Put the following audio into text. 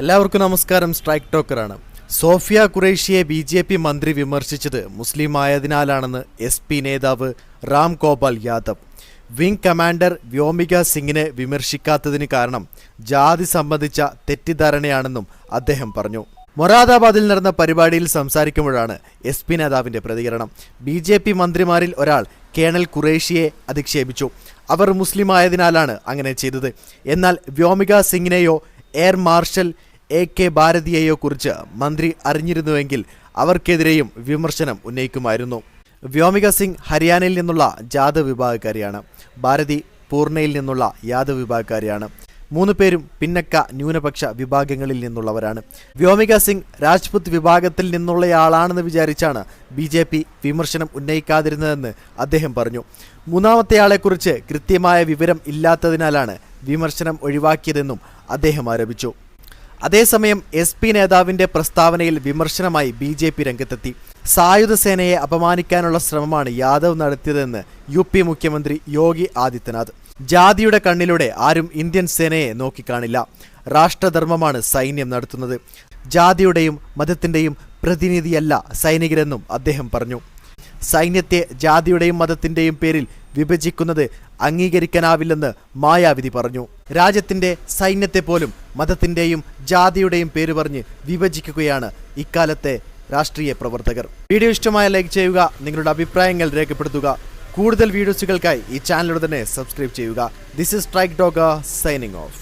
എല്ലാവർക്കും നമസ്കാരം. സ്ട്രൈക്ക് ടോക്കറാണ് സോഫിയ ഖുറേഷിയെ ബി ജെ പി മന്ത്രി വിമർശിച്ചത് മുസ്ലിം ആയതിനാലാണെന്ന് എസ് പി നേതാവ് റാം ഗോപാൽ യാദവ്. വിംഗ് കമാൻഡർ വ്യോമിക സിംഗിനെ വിമർശിക്കാത്തതിന് കാരണം ജാതി സംബന്ധിച്ച തെറ്റിദ്ധാരണയാണെന്നും അദ്ദേഹം പറഞ്ഞു. മൊറാദാബാദിൽ നടന്ന പരിപാടിയിൽ സംസാരിക്കുമ്പോഴാണ് എസ് പി നേതാവിന്റെ പ്രതികരണം. ബി ജെ പി മന്ത്രിമാരിൽ ഒരാൾ കേണൽ ഖുറേഷിയെ അധിക്ഷേപിച്ചു. അവർ മുസ്ലിം ആയതിനാലാണ് അങ്ങനെ ചെയ്തത്. എന്നാൽ വ്യോമിക സിംഗിനെയോ എയർ മാർഷൽ എ കെ ഭാരതിയെയോ കുറിച്ച് മന്ത്രി അറിഞ്ഞിരുന്നുവെങ്കിൽ അവർക്കെതിരെയും വിമർശനം ഉന്നയിക്കുമായിരുന്നു. വ്യോമിക സിംഗ് ഹരിയാനയിൽ നിന്നുള്ള ജാദവ് വിഭാഗക്കാരിയാണ്. ഭാരതി പൂർണയിൽ നിന്നുള്ള യാദവ് വിഭാഗക്കാരിയാണ്. മൂന്ന് പേരും പിന്നക്ക ന്യൂനപക്ഷ വിഭാഗങ്ങളിൽ നിന്നുള്ളവരാണ്. വ്യോമിക സിംഗ് രാജ്പുത് വിഭാഗത്തിൽ നിന്നുള്ളയാളാണെന്ന് വിചാരിച്ചാണ് ബി ജെ പി വിമർശനം ഉന്നയിക്കാതിരുന്നതെന്ന് അദ്ദേഹം പറഞ്ഞു. മൂന്നാമത്തെയാളെക്കുറിച്ച് കൃത്യമായ വിവരം ഇല്ലാത്തതിനാലാണ് വിമർശനം ഒഴിവാക്കിയതെന്നും അദ്ദേഹം ആരോപിച്ചു. അതേസമയം എസ് പി നേതാവിന്റെ പ്രസ്താവനയിൽ വിമർശനമായി ബി ജെ പി രംഗത്തെത്തി. സായുധ സേനയെ അപമാനിക്കാനുള്ള ശ്രമമാണ് യാദവ് നടത്തിയതെന്ന് യു പി മുഖ്യമന്ത്രി യോഗി ആദിത്യനാഥ്. ജാതിയുടെ കണ്ണിലൂടെ ആരും ഇന്ത്യൻ സേനയെ നോക്കിക്കാണില്ല. രാഷ്ട്രധർമ്മമാണ് സൈന്യം നടത്തുന്നത്. ജാതിയുടെയും മതത്തിന്റെയും പ്രതിനിധിയല്ല സൈനികരെന്നും അദ്ദേഹം പറഞ്ഞു. സൈന്യത്തെ ജാതിയുടെയും മതത്തിന്റെയും പേരിൽ വിഭജിക്കുന്നത് അംഗീകരിക്കാനാവില്ലെന്ന് മായാവിധി പറഞ്ഞു. രാജ്യത്തിന്റെ സൈന്യത്തെ പോലും മതത്തിന്റെയും ജാതിയുടെയും പേര് പറഞ്ഞ് വിഭജിക്കുകയാണ് ഇക്കാലത്തെ രാഷ്ട്രീയ പ്രവർത്തകർ. വീഡിയോ ഇഷ്ടമായ ലൈക്ക് ചെയ്യുക നിങ്ങളുടെ അഭിപ്രായങ്ങൾ രേഖപ്പെടുത്തുക. കൂടുതൽ വീഡിയോസുകൾക്കായി ഈ ചാനലോട് തന്നെ സബ്സ്ക്രൈബ് ചെയ്യുക. ദിസ് ഇസ് സ്ട്രൈക്ക് ഡോഗ സൈനിങ് ഓഫ്